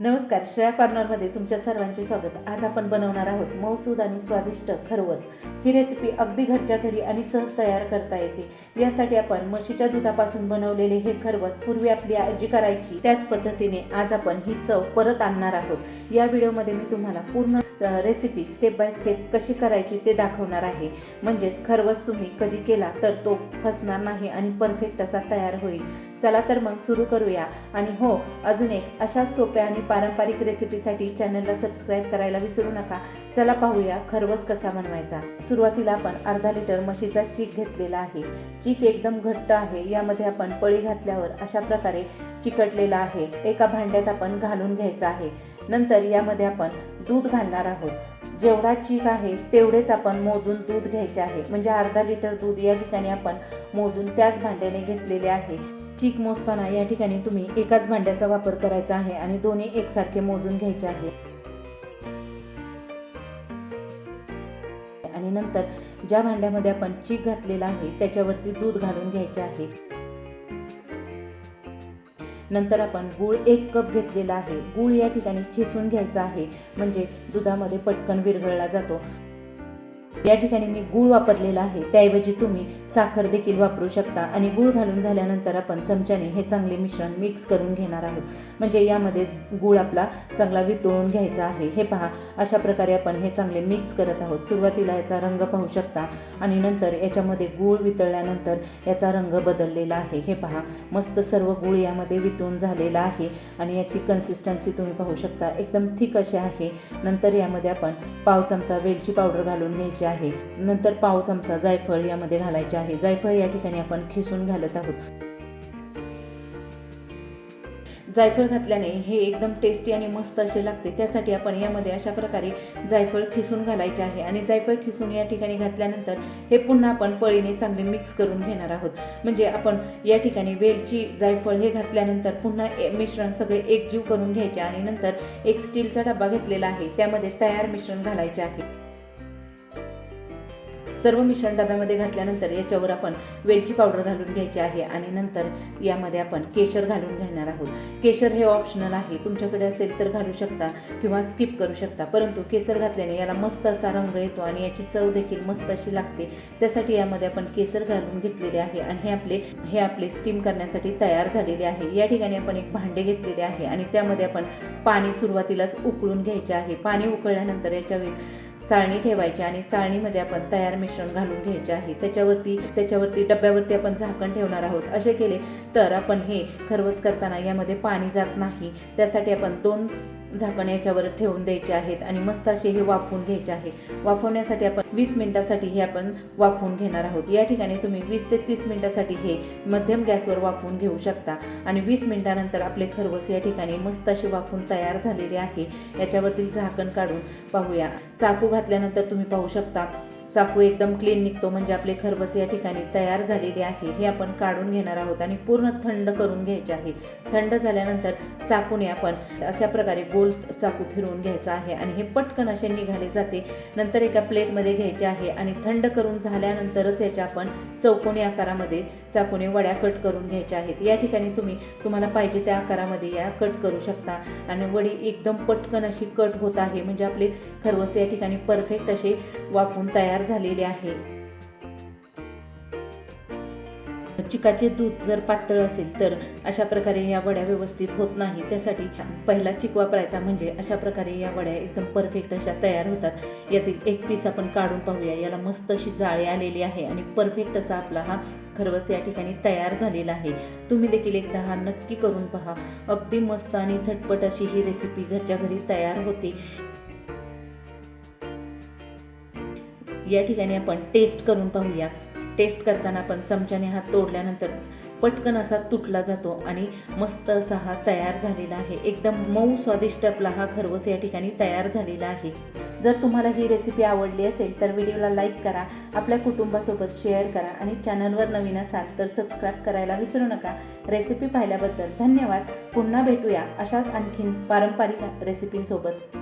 नमस्कार श्रेया कॉर्नरमध्ये तुमच्या सर्वांचे स्वागत. आज आपण बनवणार आहोत मौसूद आणि स्वादिष्ट खरवस. ही रेसिपी अगदी घरच्या घरी आणि सहज तयार करता येते. यासाठी आपण म्हशीच्या दुधापासून बनवलेले हे खरवस पूर्वी आपली आजी करायची. त्याच पद्धतीने आज आपण ही चव परत आणणार आहोत. या व्हिडिओमध्ये मी तुम्हाला पूर्ण रेसिपी स्टेप बाय स्टेप कशी करायची ते दाखवणार आहे. म्हणजेच खरवस तुम्ही कधी केला तर तो फसणार नाही आणि परफेक्ट असा तयार होईल. चला तर मग सुरू करूया. आणि हो अजून एक अशा सोप्या आणि पारंपरिक रेसिपीसाठी चॅनलला सबस्क्राईब करायला विसरू नका. चला पाहूया खरवस कसा बनवायचा. सुरुवातीला आपण अर्धा लिटर म्हशीचा चीक घेतलेला आहे. चीक एकदम घट्ट आहे यामध्ये आपण पळी घातल्यावर अशा प्रकारे चिकटलेला आहे. एका भांड्यात आपण घालून घ्यायचा आहे. नंतर यामध्ये आपण दूध घालणार आहोत. जेवढा चीक आहे तेवढेच आपण मोजून दूध घ्यायचे आहे. म्हणजे अर्धा लिटर दूध या ठिकाणी आपण मोजून त्याच भांड्याने घेतलेले आहे. चीक मोजताना या ठिकाणी तुम्ही एकाच भांड्याचा वापर करायचा आहे आणि दोन्ही एकसारखे मोजून घ्यायचे आहे. आणि नंतर ज्या भांड्यामध्ये आपण चीक घातलेला आहे त्याच्यावरती दूध घालून घ्यायचे आहे. नंतर आपण गूळ एक कप घेतलेला आहे. गूळ या ठिकाणी खिसून घ्यायचा आहे. म्हणजे दुधामध्ये पटकन विरघळला जातो. या ठिकाणी मी गूळ वापरलेला आहे. त्याऐवजी तुम्ही साखर देखील वापरू शकता. आणि गूळ घालून झाल्यानंतर आपण चमच्याने हे चांगले मिश्रण मिक्स करून घेणार आहोत. म्हणजे यामध्ये गूळ आपला चांगला वितळून घ्यायचा आहे. हे पहा अशा प्रकारे आपण हे चांगले मिक्स करत आहोत. सुरुवातीला याचा रंग पाहू शकता. आणि नंतर याच्यामध्ये गूळ वितळल्यानंतर याचा रंग बदललेला आहे. हे पहा मस्त सर्व गूळ यामध्ये वितळून झालेला आहे. आणि याची कन्सिस्टन्सी तुम्ही पाहू शकता. एकदम थिक अशी आहे. नंतर यामध्ये आपण पाव चमचा वेलची पावडर घालून घ्यायची आहे. नंतर पाव चमचा जायफळ यामध्ये घालायचे आहे. जायफळ या ठिकाणी आपण खिसून घालत आहोत. जायफळ घातल्याने हे एकदम टेस्टी आणि मस्त असे लागते. त्यासाठी आपण यामध्ये अशा प्रकारे जायफळ खिसून घालायचे आहे. आणि जायफळ खिसून या ठिकाणी घातल्यानंतर हे पुन्हा आपण पळीने चांगले मिक्स करून घेणार आहोत. म्हणजे आपण या ठिकाणी वेलची जायफळ हे घातल्यानंतर पुन्हा मिश्रण सगळे एकजीव करून घ्यायचे आणि नंतर एक स्टीलचा डबा घेतलेला आहे. त्यामध्ये तयार मिश्रण घालायचे आहे. सर्व मिश्रण डब्यामध्ये घातल्यानंतर याच्यावर आपण वेलची पावडर घालून घ्यायची आहे आणि नंतर यामध्ये आपण केशर घालून घेणार आहोत. केशर हे ऑप्शनल आहे. तुमच्याकडे असेल तर घालू शकता किंवा स्किप करू शकता. परंतु केसर घातल्याने याला मस्त असा रंग येतो आणि याची चव देखील मस्त अशी लागते. त्यासाठी यामध्ये आपण केसर घालून घेतलेले आहे आणि हे आपले हे आपले स्टीम करण्यासाठी तयार झालेले आहे. या ठिकाणी आपण एक भांडे घेतलेले आहे आणि त्यामध्ये आपण पाणी सुरुवातीलाच उकळून घ्यायचे आहे. पाणी उकळल्यानंतर याच्या चाळणी ठेवायची आणि चाळणीमध्ये आपण तयार मिश्रण घालून घ्यायचे आहे. त्याच्यावरती त्याच्यावरती डब्यावरती आपण झाकण ठेवणार आहोत. असे केले तर आपण हे खरवस करताना यामध्ये पाणी जात नाही. त्यासाठी आपण दोन झाकण याच्यावर ठेवून द्यायचे आहेत आणि मस्त असे हे वाफवून घ्यायचे आहे. वाफवण्यासाठी आपण वीस मिनिटासाठी हे आपण वाफवून घेणार आहोत. या ठिकाणी तुम्ही वीस ते तीस मिनिटासाठी हे मध्यम गॅसवर वाफवून घेऊ शकता. आणि वीस मिनिटानंतर आपले खरवस या ठिकाणी मस्त असे वाफून तयार झालेले आहे. याच्यावरतील झाकण काढून पाहूया. चाकू घातल्यानंतर तुम्ही पाहू शकता चाकू एकदम क्लीन निघतो म्हणजे आपले खरवस या ठिकाणी तयार झालेले आहे. हे आपण काढून घेणार आहोत आणि पूर्ण थंड करून घ्यायचे आहे. थंड झाल्यानंतर चाकूने आपण अशा प्रकारे गोल चाकू फिरवून घ्यायचा आहे आणि हे पटकन असे निघाले जाते. नंतर एका प्लेटमध्ये घ्यायचे आहे आणि थंड करून झाल्यानंतरच याच्या आपण चौकोनी आकारामध्ये चाकूने वड्या कट करून घ्यायच्या आहेत. या ठिकाणी तुम्ही तुम्हाला पाहिजे त्या आकारामध्ये या कट करू शकता. आणि वडी एकदम पटकन अशी कट होत आहे. म्हणजे आपले खरवस या ठिकाणी परफेक्ट असे वाफून तयार झालेले आहे. चिकाचे दूध जर पातळ असेल तर अशा प्रकारे या वड्या व्यवस्थित होत नाही. त्यासाठी पहिला चिक वापरायचा म्हणजे अशा प्रकारे या वड्या एकदम परफेक्ट अशा तयार होतात. यातील एक पीस आपण काढून पाहूया. याला मस्त अशी जाळी आलेली आहे आणि परफेक्ट असा आपला हा खरवस या ठिकाणी तयार झालेला आहे. तुम्ही देखील एकदा हा नक्की करून पहा. अगदी मस्त आणि झटपट अशी ही रेसिपी घरच्या घरी तयार होते. या ठिकाणी आपण टेस्ट करून पाहूया. टेस्ट करताना पण चमच्याने हात तोडल्यानंतर पटकन असा तुटला जातो आणि मस्त असा हा तयार झालेला आहे. एकदम मऊ स्वादिष्ट आपला हा खरवस या ठिकाणी तयार झालेला आहे. जर तुम्हाला ही रेसिपी आवडली असेल तर व्हिडिओला लाईक करा आपल्या कुटुंबासोबत शेअर करा आणि चॅनलवर नवीन असाल तर सबस्क्राईब करायला विसरू नका. रेसिपी पाहिल्याबद्दल धन्यवाद. पुन्हा भेटूया अशाच आणखीन पारंपरिक रेसिपींसोबत